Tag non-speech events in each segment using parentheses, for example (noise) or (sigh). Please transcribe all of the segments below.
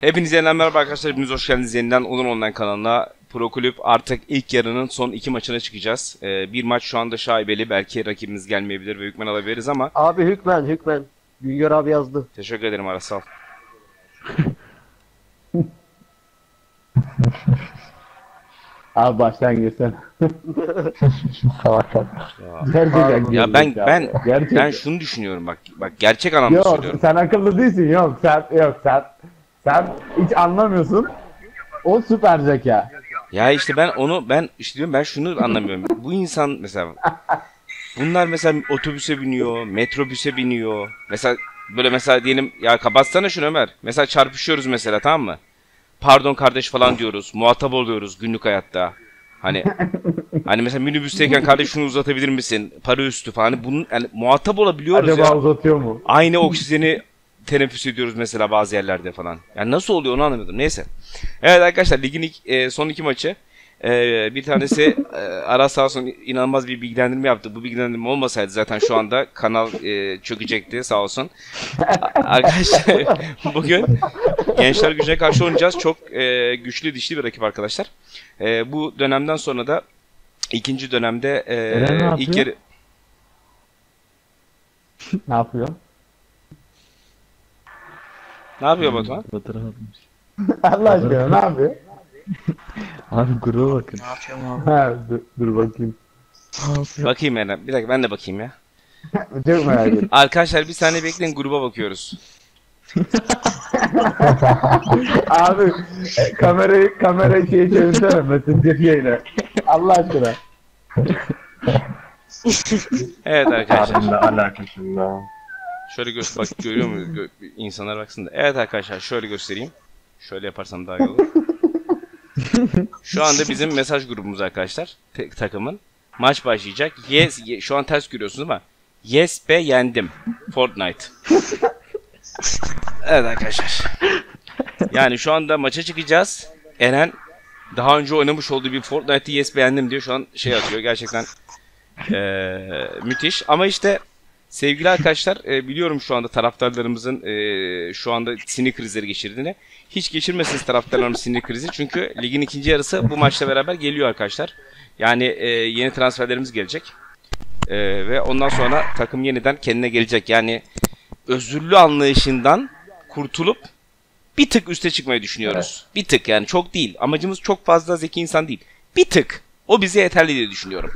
Hepinize yeniden merhaba arkadaşlar. Hepiniz hoş geldiniz yeniden Onur Online kanalına. Pro Kulüp artık ilk yarının son iki maçına çıkacağız. Ee, bir maç şu anda şaibeli. Belki rakibimiz gelmeyebilir ve hükmen alabiliriz ama Abi hükmen hükmen. Güngör abi yazdı. teşekkür ederim Arasal. (laughs) Abi baştan girsene. (laughs) Salak Gerçekten Ya ben gerizekalı. ben Gerçekten. ben şunu düşünüyorum bak. Bak gerçek anlamda Yok söylüyorum. sen akıllı değilsin yok sen yok sen sen hiç anlamıyorsun. O süper zeka. Ya işte ben onu ben işte diyorum ben şunu anlamıyorum. Bu insan mesela bunlar mesela otobüse biniyor, metrobüse biniyor. Mesela böyle mesela diyelim ya kapatsana şunu Ömer. Mesela çarpışıyoruz mesela tamam mı? Pardon kardeş falan diyoruz. Muhatap oluyoruz günlük hayatta. Hani hani mesela minibüsteyken kardeş şunu uzatabilir misin? Para üstü falan. Hani bunun yani muhatap olabiliyoruz Acaba ya. uzatıyor mu? Aynı oksijeni teneffüs ediyoruz mesela bazı yerlerde falan. Yani nasıl oluyor onu anlamadım. Neyse. Evet arkadaşlar ligin ilk, e, son iki maçı. E, bir tanesi e, Aras sağ olsun inanılmaz bir bilgilendirme yaptı. Bu bilgilendirme olmasaydı zaten şu anda kanal e, çökecekti sağ olsun. Arkadaşlar (laughs) bugün Gençler Gücü'ne karşı oynayacağız. Çok e, güçlü dişli bir rakip arkadaşlar. E, bu dönemden sonra da ikinci dönemde e, ilk yarı... (laughs) Ne yapıyor? Ne yapıyor Batuhan? Batıramadım. (laughs) Allah aşkına ne yapıyor? (laughs) Abi gruba bakın. Ha, dur, dur bakayım. Bakayım Eren. Bir dakika ben de bakayım ya. (laughs) Çok merak ettim. Arkadaşlar bir saniye bekleyin gruba bakıyoruz. Abi e, kamerayı kamerayı şeye çevirsene Messenger yayına. Allah aşkına. Evet arkadaşlar. Abimle alakasında. Şöyle göster bak görüyor mu Gö- insanlar baksın da. Evet arkadaşlar şöyle göstereyim. Şöyle yaparsam daha iyi olur. Şu anda bizim mesaj grubumuz arkadaşlar. takımın. Maç başlayacak. Yes, ye- şu an ters görüyorsunuz ama Yes be yendim. Fortnite. Evet arkadaşlar. Yani şu anda maça çıkacağız. Eren daha önce oynamış olduğu bir Fortnite'ı yes beğendim diyor. Şu an şey atıyor. Gerçekten eee, müthiş. Ama işte sevgili arkadaşlar e, biliyorum şu anda taraftarlarımızın e, şu anda sinir krizleri geçirdiğini. Hiç geçirmesiniz taraftarlarımız sinir krizi. Çünkü ligin ikinci yarısı bu maçla beraber geliyor arkadaşlar. Yani e, yeni transferlerimiz gelecek. E, ve ondan sonra takım yeniden kendine gelecek. Yani özürlü anlayışından kurtulup bir tık üste çıkmayı düşünüyoruz. Bir tık yani çok değil. Amacımız çok fazla zeki insan değil. Bir tık. O bize yeterli diye düşünüyorum.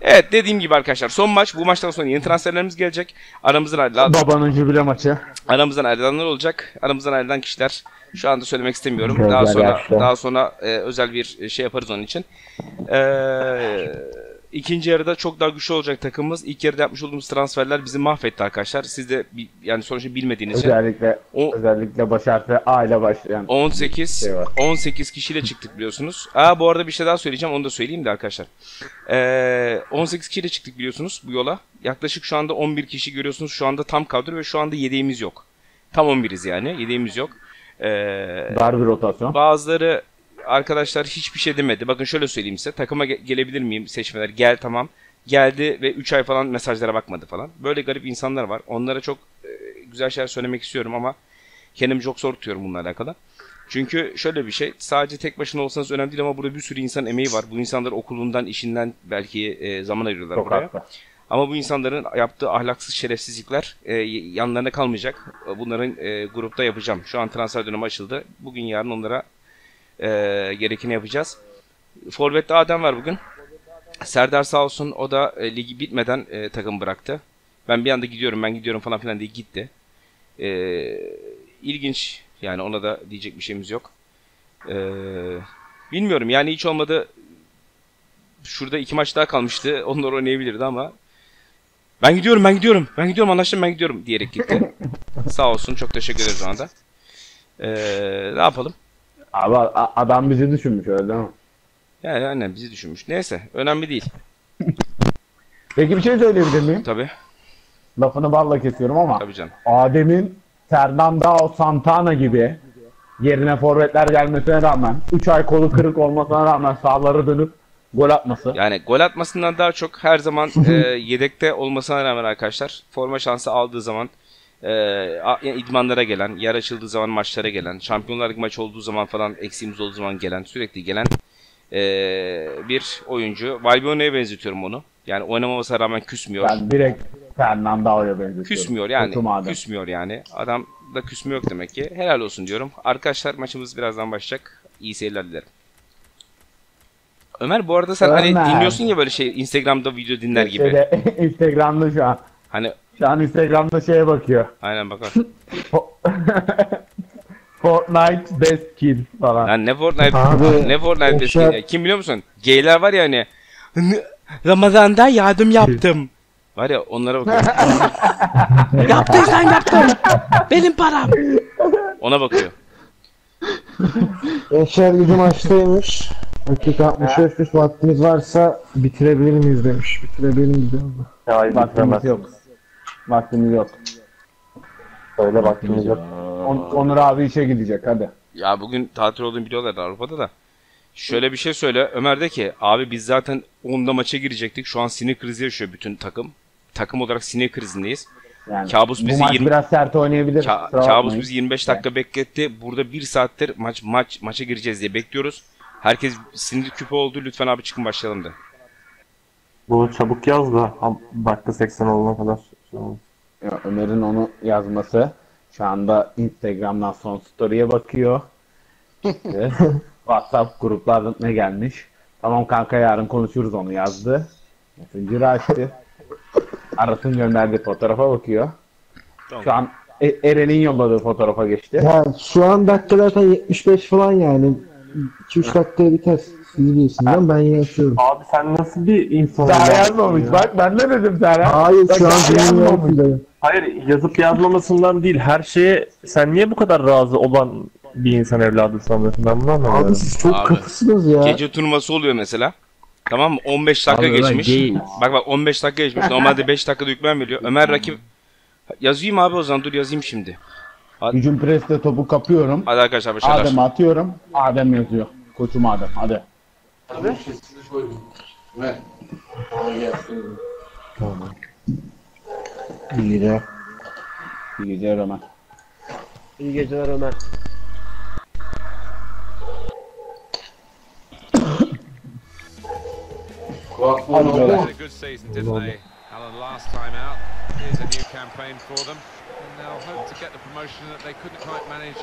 Evet dediğim gibi arkadaşlar son maç. Bu maçtan sonra yeni transferlerimiz gelecek. Aramızdan ayrılan, Babanın jübile maçı. aramızdan ayrılanlar olacak. Aramızdan ayrılan kişiler şu anda söylemek istemiyorum. Daha sonra daha sonra e, özel bir şey yaparız onun için. Ee, ikinci yarıda çok daha güçlü olacak takımımız. İlk yarıda yapmış olduğumuz transferler bizi mahvetti arkadaşlar. Siz de bi- yani sonuçta bilmediğiniz için Özellikle o özellikle baş harfi A ile başlayan. 18 Şey var. 18 kişiyle çıktık biliyorsunuz. Aa bu arada bir şey daha söyleyeceğim. Onu da söyleyeyim de arkadaşlar. Ee, 18 kişiyle çıktık biliyorsunuz bu yola. Yaklaşık şu anda 11 kişi görüyorsunuz. Şu anda tam kadro ve şu anda yedeğimiz yok. Tam 11'iz yani. Yedeğimiz yok. Ee, Dar bir rotasyon. bazıları arkadaşlar hiçbir şey demedi. Bakın şöyle söyleyeyim size. Takıma ge- gelebilir miyim seçmeler? Gel tamam. Geldi ve 3 ay falan mesajlara bakmadı falan. Böyle garip insanlar var. Onlara çok e, güzel şeyler söylemek istiyorum ama kendimi çok zor tutuyorum bununla alakalı. Çünkü şöyle bir şey, sadece tek başına olsanız önemli değil ama burada bir sürü insan emeği var. Bu insanlar okulundan, işinden belki e, zaman ayırıyorlar Çok buraya. haklı. Ama bu insanların yaptığı ahlaksız şerefsizlikler e, yanlarına kalmayacak. Bunların e, grupta yapacağım. Şu an transfer dönemi açıldı. Bugün yarın onlara e, gerekeni yapacağız. Forvet'te Adem var bugün. Serdar sağ olsun o da e, ligi bitmeden e, takım bıraktı. Ben bir anda gidiyorum ben gidiyorum falan filan diye gitti. E, ilginç yani ona da diyecek bir şeyimiz yok. E, bilmiyorum yani hiç olmadı şurada iki maç daha kalmıştı. (laughs) Onlar oynayabilirdi ama ben gidiyorum ben gidiyorum ben gidiyorum anlaştım ben gidiyorum diyerek gitti. (laughs) sağ olsun çok teşekkür ederiz ona da. E, ne yapalım? Abi a- adam bizi düşünmüş öyle değil mi? Yani aynen bizi düşünmüş. Neyse önemli değil. (laughs) Peki bir şey söyleyebilir miyim? Tabi Lafını balla kesiyorum ama tabi canım. Adem'in Fernando Santana gibi yerine forvetler gelmesine rağmen 3 ay kolu kırık olmasına rağmen sağları dönüp gol atması. Yani gol atmasından daha çok her zaman (laughs) e, yedekte olmasına rağmen arkadaşlar forma şansı aldığı zaman e, idmanlara gelen, yer açıldığı zaman maçlara gelen, Şampiyonlar Ligi maçı olduğu zaman falan eksiğimiz olduğu zaman gelen, sürekli gelen e, bir oyuncu. Valbuena'ya benzetiyorum onu. Yani oynamamasına rağmen küsmüyor. Ben direkt Fernando'ya benzetiyorum. Küsmüyor yani. Küsmüyor yani. Adam da küsmüyor yok demek ki. Helal olsun diyorum. Arkadaşlar maçımız birazdan başlayacak. İyi seyirler dilerim. Ömer bu arada sen hani Ömer. dinliyorsun ya böyle şey Instagram'da video dinler gibi. (laughs) Instagram'da şu an. Hani Şu an Instagram'da şeye bakıyor. aynen bakar. Fo- (laughs) Fortnite best kill falan. Lan ne Fortnite Abi, ne Fortnite eski- şey- Kim biliyor musun? Geyler var ya hani Ramazan'da yardım yaptım. Var ya onlara bakıyor. (laughs) Yaptıysan yaptım. Benim param. Ona bakıyor. Yaşar gücü maçtaymış. Dakika 65 üst vaktiniz varsa bitirebilir miyiz demiş. Bitirebilir miyiz demiş. Ya Vaktimiz yok. Vaktimiz yok. Öyle vaktimiz yok. On- Onur abi işe gidecek hadi. Ya bugün tatil olduğunu biliyorlar Avrupa'da da. Şöyle bir şey söyle. Ömer de ki abi biz zaten 10'da maça girecektik. Şu an sinir krizi yaşıyor bütün takım. Takım olarak sinir krizindeyiz. Yani Kabus bu bizi maç 20 biraz sert oynayabilir. Ka- kabus bakmayın. bizi 25 dakika bekletti. Burada bir saattir maç maç maça gireceğiz diye bekliyoruz. Herkes sinir küpü oldu. Lütfen abi çıkın başlayalım da. Bu çabuk yaz da dakika 80 olana kadar. Ya, Ömer'in onu yazması. Şu anda Instagram'dan son story'e bakıyor. İşte, (laughs) WhatsApp gruplardan ne gelmiş? Tamam kanka yarın konuşuruz onu yazdı. Messenger'ı açtı. Aras'ın gönderdiği fotoğrafa bakıyor. Şu an E- Eren'in yolladığı fotoğrafa geçti. Ya şu an dakika zaten 75 falan yani. 2-3 dakikaya biter. Siz bilirsiniz ama ben yaşıyorum. Abi sen nasıl bir insansın? Daha ya? yazmamış. Bak ben ne dedim sana? Hayır Bak, şu an daha yazmamış. Hayır yazıp yazmamasından değil her şeye sen niye bu kadar razı olan bir insan evladı sanıyorsun ben bunu anlamıyorum. Abi siz çok Abi, katısınız ya. Gece turnuvası oluyor mesela. Tamam mı? 15 dakika Abi geçmiş. Bak bak 15 dakika geçmiş. Normalde 5 dakikada hükmen veriyor. Ömer rakip Yazayım abi o zaman dur yazayım şimdi. Hücum preste topu kapıyorum. Hadi arkadaşlar başarılar. Adem atıyorum. Adem yazıyor. Koçum Adem. Hadi. İyi de. İyi geceler Ömer. İyi geceler Ömer. Hadi böyle. had a good season, didn't they? Alan, last time out. Here's a new campaign for them. And they'll hope to get the promotion that they couldn't quite manage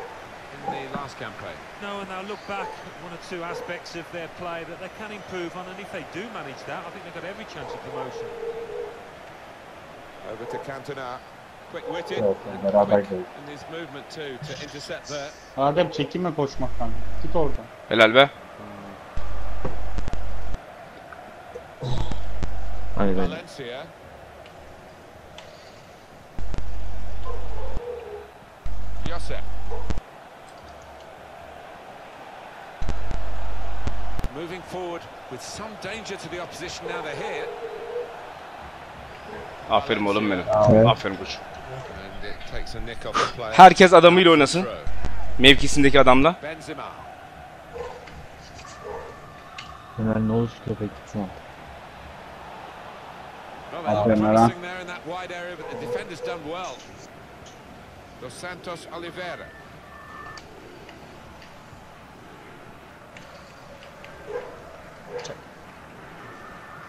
in the last campaign. No, and they'll look back at one or two aspects of their play that they can improve on, and if they do manage that, I think they've got every chance of promotion. Over to Cantona. Quick-witted Evet, and quick in his movement too to intercept there. Adem çekinme koşmaktan. Git oradan. Helal be. Aynen. Valencia. Josep. Moving forward with some danger to the opposition now they're here. Aferin oğlum benim. Aferin koç. And it takes a nick off the player. Herkes adamıyla oynasın. Mevkisindeki adamla. Ömer ne olmuş köpek şu an? Aferin. Dos Santos Oliveira.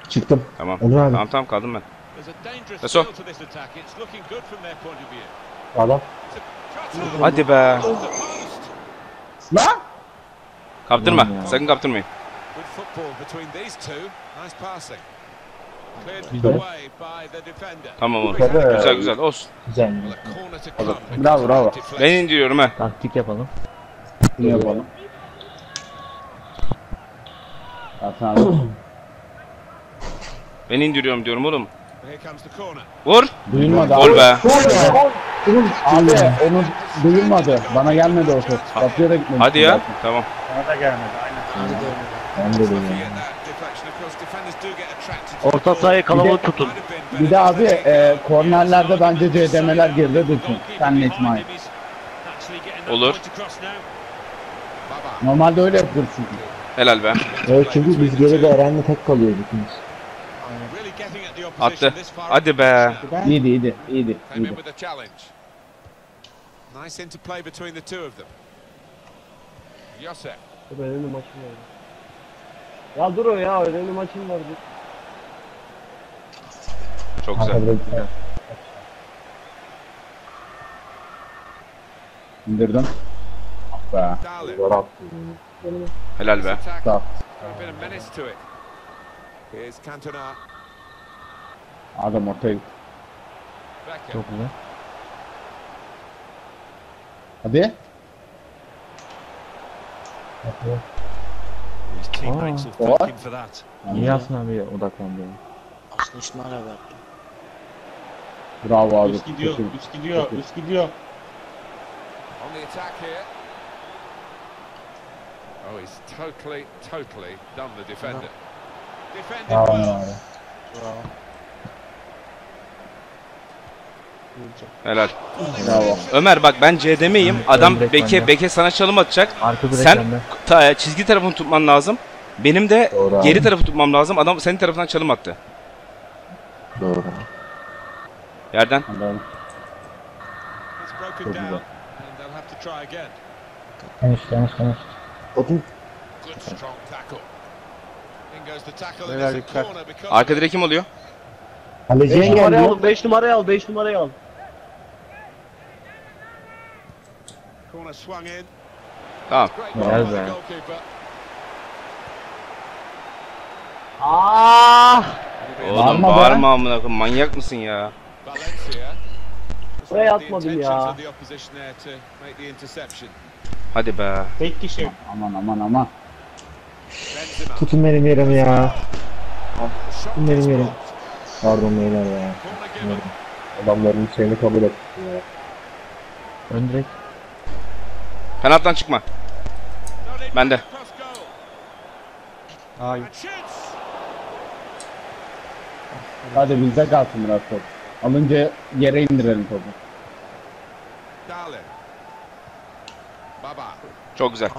Çıktım. Tamam. Onur abi. Tamam tamam kaldım ben. There's a dangerous That's all. feel to this attack. It's looking good from their point of view. Adam. Hadi be. Lan! Kaptırma. Sakın kaptırmayın. Good football between these two. Nice passing. Cleared Güzel. Tamam oğlum. Güzel. Güzel güzel olsun. Güzel. Because Bravo, bravo. Ben indiriyorum ha. Taktik yapalım. Bunu yapalım. Ya sana Ben indiriyorum diyorum oğlum. Vur. duyulmadı Gol abi. be. Abi onu duyulmadı. Bana gelmedi o ses. Kapıya da gitmedi. Hadi ya. Tamam. Ben de course, defenders do get attracted to the Orta sahayı kalabalık Bir de- tutun. Bir de abi e, kornerlerde bence CDM'ler geride dursun. Sen ne İsmail? Olur. Normalde öyle yapılır çünkü. Helal be. Evet çünkü biz geride Eren'le tek kalıyorduk getting at the opposition Attı. Hadi be. İyiydi iyiydi. iyiydi. İyiydi. Nice interplay between the two of them. Josep. Önemli maçım var. Ya dur o ya önemli maçım var. Çok güzel. İndirdim. Ah be. Zor attı. Helal be. Sağ. Here's Cantona. Adam ortaya. Çok güzel. Hadi. Him for that. İyi Yasin abi odaklandı. Bravo abi. Üst gidiyor, iyi. üst gidiyor, iyi. üst gidiyor. On the attack here. Oh, he's totally, totally done the defender. Defended well. Helal. Bravo. Ömer bak ben CDM'yim. Adam direkt Beke bende. Beke sana çalım atacak. Arka direkt Sen bende. ta, çizgi tarafını tutman lazım. Benim de Doğru abi. geri tarafı tutmam lazım. Adam senin tarafından çalım attı. Doğru. Yerden. Adam. It's broken Çok down, güzel. and they'll have to try again. Temiz temiz temiz. Good strong tackle. In goes the tackle, and Beyler it's a dikkat. corner because Arka direk kim oluyor? Kaleciye 5 numarayı geldi. al 5 numarayı al 5 numarayı al. corner swung in. Tamam. The be. goalkeeper. Aaa! Oğlum Bağırma be. bağırma amına koyayım. Manyak mısın ya? Buraya intentions ya. Hadi be. Tek kişi. Aman aman aman. Tutun benim yerim ya. Shot Benim yerim. Pardon beyler ya. Adamların şeyini kabul et. Ön direkt. Kanattan çıkma. Bende. Hayır. Hadi bizde kalsın biraz top. Alınca yere indirelim topu. Çok güzel.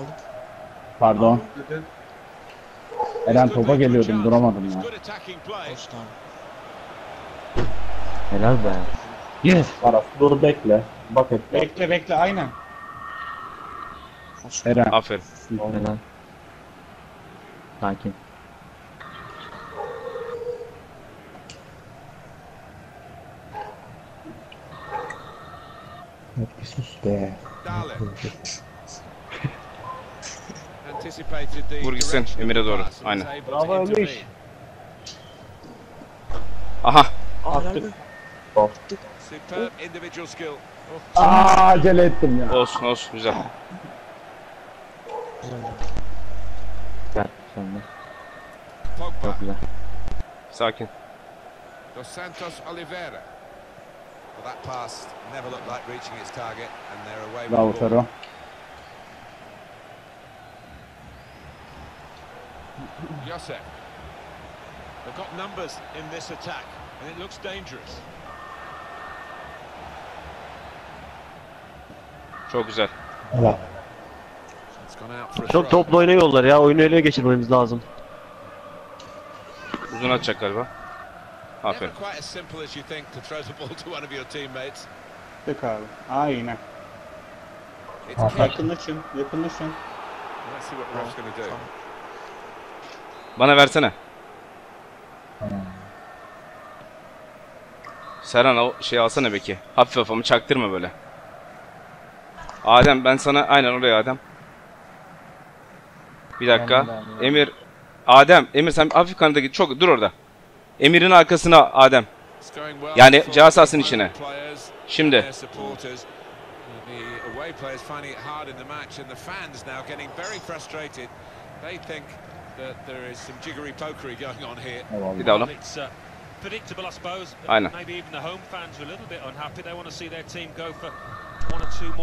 Pardon. Eren topa geliyordum duramadım ya. Helal be. Yes. Aras dur bekle. Bak et. Bekle bekle aynen. Eren. Aferin. Helal. Sakin. Bir sus be. Vur gitsin, Emir'e doğru. Aynen. Bravo. Ömüş. Aha. Attık. Skill. Aa acele ettim ya. Olsun olsun güzel. Gel sen de. Pogba. Çok güzel. Sakin. Dos Santos Oliveira. Well, that pass never looked like reaching its target, and they're away with Bravo the ball. Fero. Josep. They've got numbers in this attack, and it looks dangerous. Çok güzel. Helal. Çok toplu oynuyorlar ya. Oyunu ele geçirmemiz lazım. Uzun atacak galiba. Aferin. (laughs) Tek abi. Aynen. Yakınlaşın, yakınlaşın. Bana versene. Serhan o şey alsana Beki. Hafif ama çaktırma böyle. Adem ben sana aynen oraya Adem. Bir dakika. Emir Adem, Emir sen hafif kanada git. Çok dur orada. Emir'in arkasına Adem. Yani the içine. Şimdi. Bir daha oğlum. Aynen.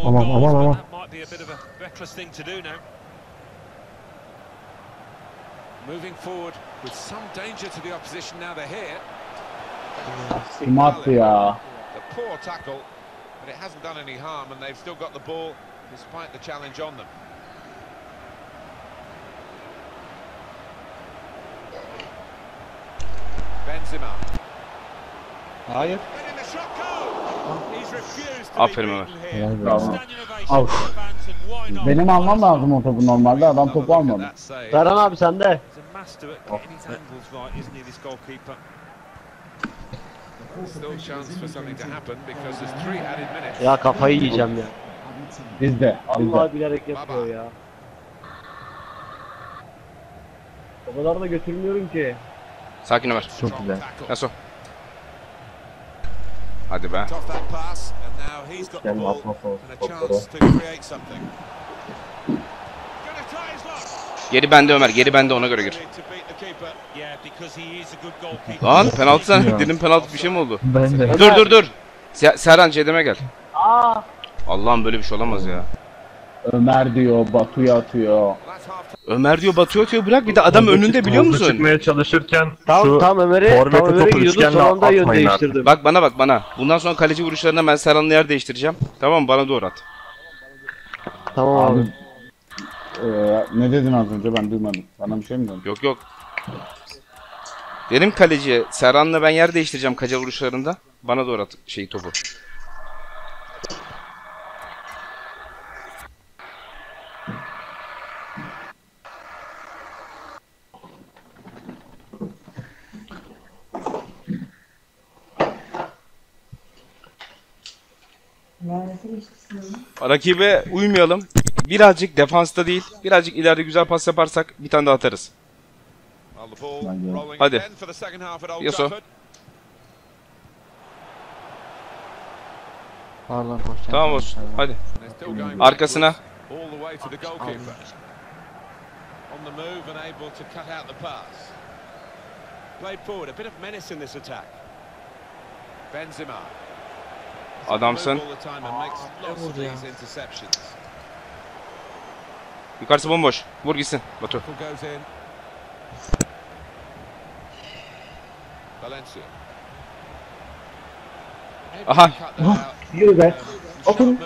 Aman, aman, aman. Moving forward with some danger to the opposition now they're here. Attı ya? A poor tackle, but it hasn't done any harm, and they've still got the ball despite the challenge on them. Benzema. Hayır. Aferin Ömer. Bravo. Al. Benim almam lazım o topu normalde. Adam topu almadı. Serhan abi sende. Minutes. Ya kafayı yiyeceğim ya. Bizde. Allah bilerek yapıyor ya. O kadar da götürmüyorum ki. Sakin Ömer. Çok güzel. Yaso. Hadi be. Off that pass, and now he's got atma try his luck. Geri bende Ömer. Geri bende ona göre gir. Lan penaltı sen. Dedim penaltı bir şey mi oldu? Ben de. Dur dur dur. Se- Serhan Cedem'e gel. Allah'ım böyle bir şey olamaz ya. Ömer diyor, Batu'ya atıyor. Ömer diyor batıyor atıyor bırak bir de adam önünde biliyor musun? Çıkmaya çalışırken Tam şu tam Ömer'e tam Ömer'e topu gidiyordu üçgenle son anda yön atmayın artık. değiştirdim. Bak bana bak bana. Bundan sonra kaleci vuruşlarında ben Serhan'la yer değiştireceğim. Tamam mı? Bana doğru at. Tamam abi. Abi. Ee, ne dedin az önce ben duymadım. Bana bir şey mi dedin? Yok yok. Dedim kaleciye Serhan'la ben yer değiştireceğim kaca vuruşlarında. Bana doğru at şey topu. Rakibe uymayalım. Birazcık defansta değil, birazcık ileride güzel pas yaparsak bir tane daha atarız. Hadi. Pardon koşacağım. Tamam olsun. Hadi. Arkasına. backwards all the way to the goalkeeper. On the move and able to cut out the pass. Played forward, a bit of menace in this attack. Benzema. These interceptions. Yukarısı bomboş. Vur gitsin. Batu. Aha. Yürü be. Sharp Atın.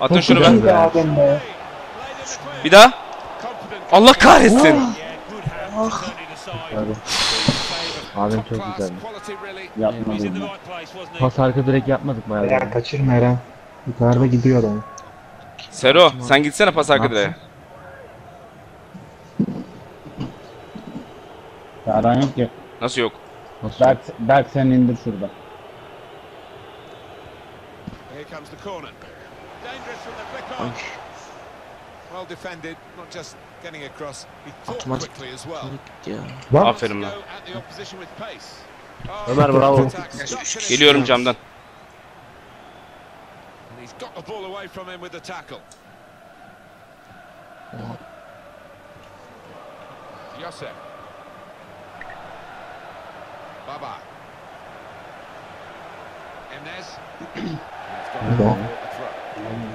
Atın şunu Güzel be. be Adem be. Played in the clear. Bir daha. Allah kahretsin. Yeah, Abim çok güzeldi. Yapmadım ben. Pas arka direkt yapmadık mı Eren kaçırma Eren. Yukarıda gidiyor adam. Sero sen gitsene pas arka direğe. Serhan yok ki. Nasıl yok? Nasıl? Berk, Berk sen indir şurada. Here comes the corner. Dangerous from the flick on. Well defended, not just getting across. He thought quickly as well. Aferin lan. Ömer, bravo. Geliyorum camdan. And he's got the ball away from him with the tackle. Josep. Baba. Emnes. (clears throat) He's got the ball at throw.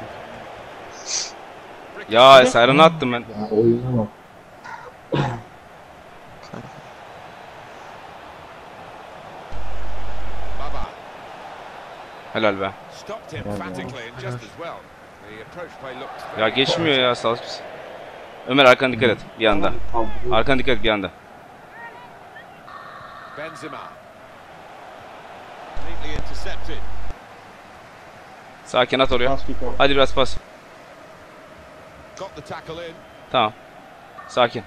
Ya Serhan'a attım ben. Ya oyuna bak. Baba. Helal be. Ya geçmiyor ya salak? Ömer arkana dikkat et bir anda. Arkana dikkat et bir anda. Benzema. Sakin at oraya. Hadi biraz pas. Got the tackle in. Tamam. Sakin.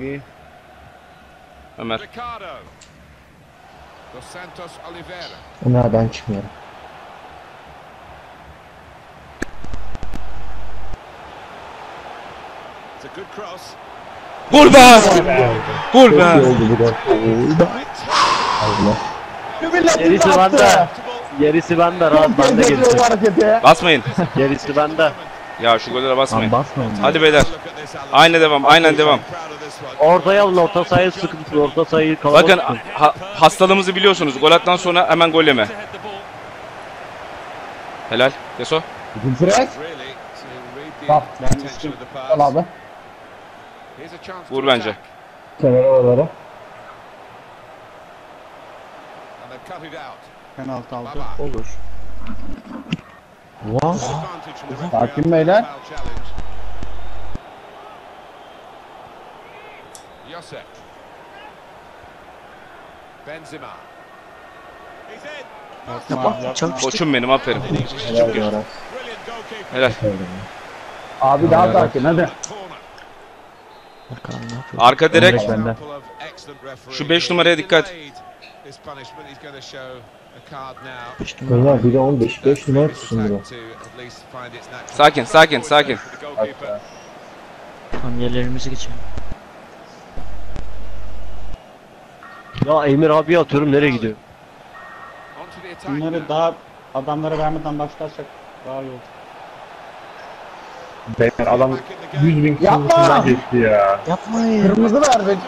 İyi. Ömer. Ricardo. Dos Santos Oliveira. Ömer ben çıkmıyorum. It's a good cross. Vur be! Vur be! gol. Gerisi bende. Gerisi bende rahat bende gerisi. Basmayın. Gerisi bende. Ya şu gollere basmayın. Lan basmayın. Hadi beyler. Aynen devam. Aynen devam. Ortaya alın orta sahaya sıkıntı. Orta sahayı kalabalık. Bakın ha- hastalığımızı biliyorsunuz. Gol attan sonra hemen gol yeme. Helal. Bak ben düştüm. the Al abi. Vur bence. Kemer oralara. Penaltı aldı. Baba. Olur. Referee Sakin beyler. Josep. Benzema. Yapma. İşte. Koçum benim aferin. Goalkeeper. Helal. Abi daha sakin hadi. Ne yapıyor? Arka direkt. Şu beş numaraya dikkat. Valla bir de 15 5 numara tutsun natural Sakin, sakin, sakin. Tamam yerlerimize geçelim. Ya Emir abi atıyorum nereye gidiyor? Bunları daha adamlara vermeden başlarsak daha iyi olur. Beyler adam Back in the 100 game. bin kişinin içinden geçti ya. Yapmayın. Kırmızı verdik.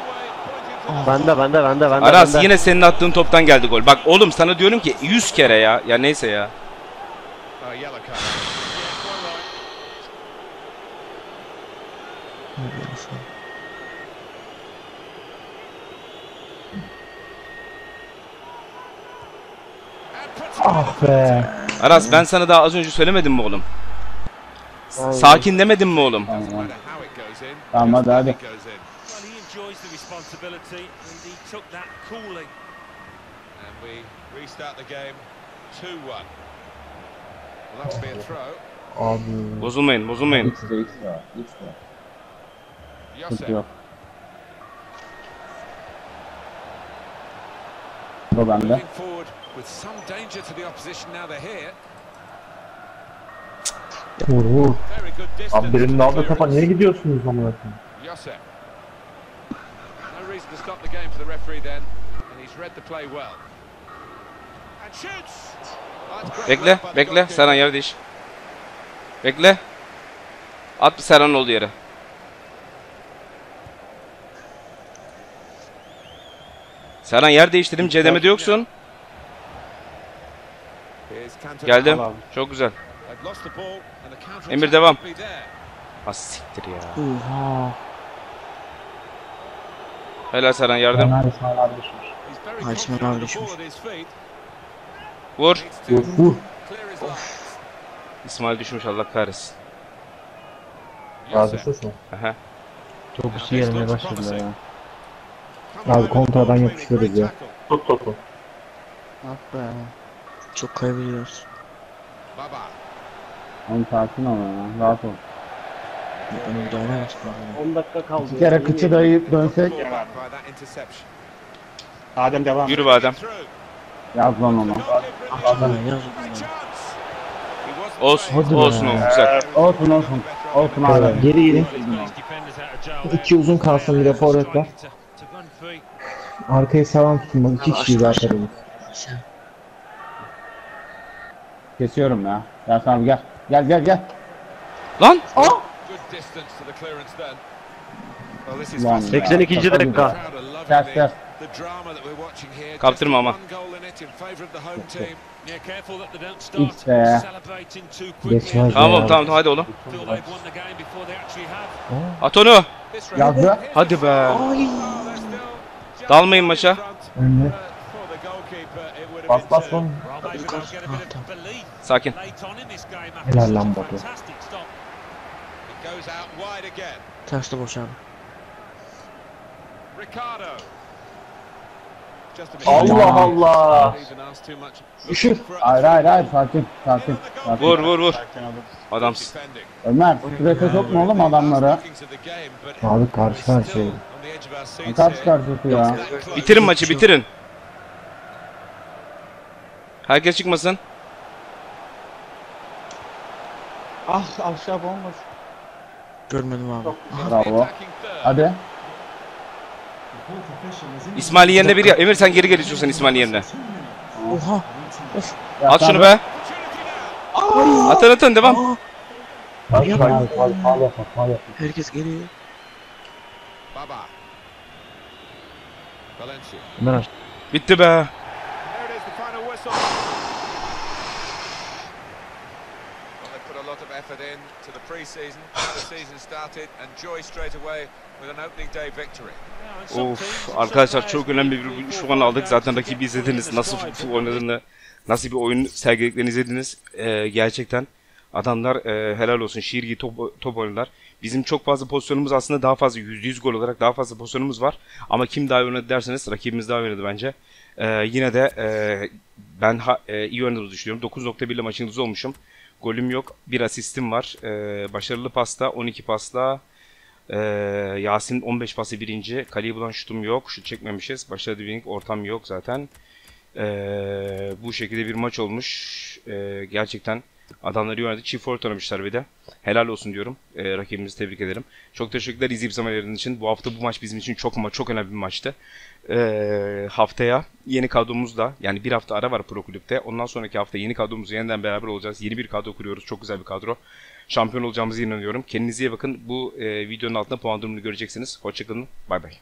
Bende bende bende bende. Aras bende. yine senin attığın toptan geldi gol. Bak oğlum sana diyorum ki 100 kere ya. Ya neyse ya. Ah be. Aras ben sana daha az önce söylemedim mi oğlum? Sakin demedim mi oğlum? Tamam hadi hadi. Enjoys the responsibility and he took that coolly. And we restart the game 2-1. Well, that will be a throw. Abi. Bozulmayın, bozulmayın. X de X de. X de. Sıkıntı yok. Bu bende. Moving forward with some danger to the opposition now they're here. Vur vur. Abi birinin aldığı topa niye gidiyorsunuz amına koyayım? Reason to stop the game for the referee then. And he's read the play well. And shoots! Bekle, bekle. Serhan yer değiş. Bekle. At Serhan olduğu yere. Serhan yer değiştirdim. Cedemede yoksun. Geldim. Çok güzel. Emir devam. be there. Ha siktir ya. Oha. Helal Serhan yardım. Ömer düşmüş. Confident abi düşmüş. his feet. Vur. Vur vur. İsmail düşmüş Allah kahretsin. Razısız mı? Aha. Çok üstü this gelmeye looks başladı promising. ya. Abi kontradan great ya. Tut topu. Ah be. Çok kaybediyoruz. Baba. Oğlum sakin ol ya. Rahat ol. Bunu bir daha oynamazsın. 10 dakika kaldı. Bir kere kıçı dayayıp dönsek. Adem devam. Yürü be Adem. Yaz lan onu. Adem yaz Olsun, Hadi olsun oğlum güzel. Olsun olsun. Olsun abi. Geri there. İki uzun kalsın bir de forvet var. Striking to- to run free. Arkayı sağlam tutun. Bak iki kişiyiz arkada. Kesiyorum ya. Gel abi gel. Gel gel gel. Lan! good distance to the clearance then. Well, this is Lan fascinating. ya. 82. dakika. Ters ters. the drama that we're watching here. Kaptırma ama. Celebrating too Geçmez quickly. ya. Tamam tamam hadi oğlum. Have. At onu. Yazdı. Hadi be. Oh, just Dalmayın maça. would have Bas bas lan. Well, maybe they'll get a bit of belief Sakin. Helal lan Batu. Fantastic stop. It goes out wide again. Terste boş abi. Allah Allah. A- Hayır hayır hayır sakin. Sakin. sakin. Vur vur vur. Adamsın. Ömer strese sokma oğlum adamları. Abi karşı karşıya. here. karşısı ya. Bitirin maçı bitirin. Herkes çıkmasın. Ah aşağı bomboş. Görmedim abi. Bravo. Hadi. İsmail'in yerine biri. Emir sen geri gel istiyorsan İsmail'in yerine. Oha. Ya At şunu be. Atın atın devam. Herkes geliyor. Baba. Bitti be. There it is, the final whistle. Well, they put a lot of effort in to the pre-season. The season started, and joy straight away with an opening day victory. Of arkadaşlar çok önemli bir şu an aldık. Zaten rakibi izlediniz. Nasıl futbol oynadığını, nasıl bir oyun sergilediklerini izlediniz. Ee, gerçekten adamlar e, helal olsun. Şiir gibi top, top oynadılar. Bizim çok fazla pozisyonumuz aslında daha fazla %100 gol olarak daha fazla pozisyonumuz var. Ama kim daha iyi oynadı derseniz rakibimiz daha iyi oynadı bence. Ee, yine de e, ben ha, e, iyi oynadığımızı düşünüyorum. 9.1 ile maçın yıldızı olmuşum. Golüm yok. Bir asistim var. Ee, başarılı pasta 12 pasta. Ee, Yasin 15 pası birinci. Kaleyi bulan şutum yok. Şut çekmemişiz. Başarılı bir ortam yok zaten. Ee, bu şekilde bir maç olmuş. Ee, gerçekten adamları oynadı. Çift forvet oynamışlar bir de. Helal olsun diyorum. Ee, rakibimizi tebrik ederim. Çok teşekkürler izleyip zaman ayırdığınız için. Bu hafta bu maç bizim için çok ama çok önemli bir maçtı. Ee, haftaya yeni kadromuzla yani bir hafta ara var Pro Kulüp'te. Ondan sonraki hafta yeni kadromuzla yeniden beraber olacağız. Yeni bir kadro kuruyoruz. Çok güzel bir kadro. Şampiyon olacağımızı inanıyorum. Kendinize iyi bakın. Bu e, videonun altında puan durumunu göreceksiniz. Hoşçakalın. Bay bay.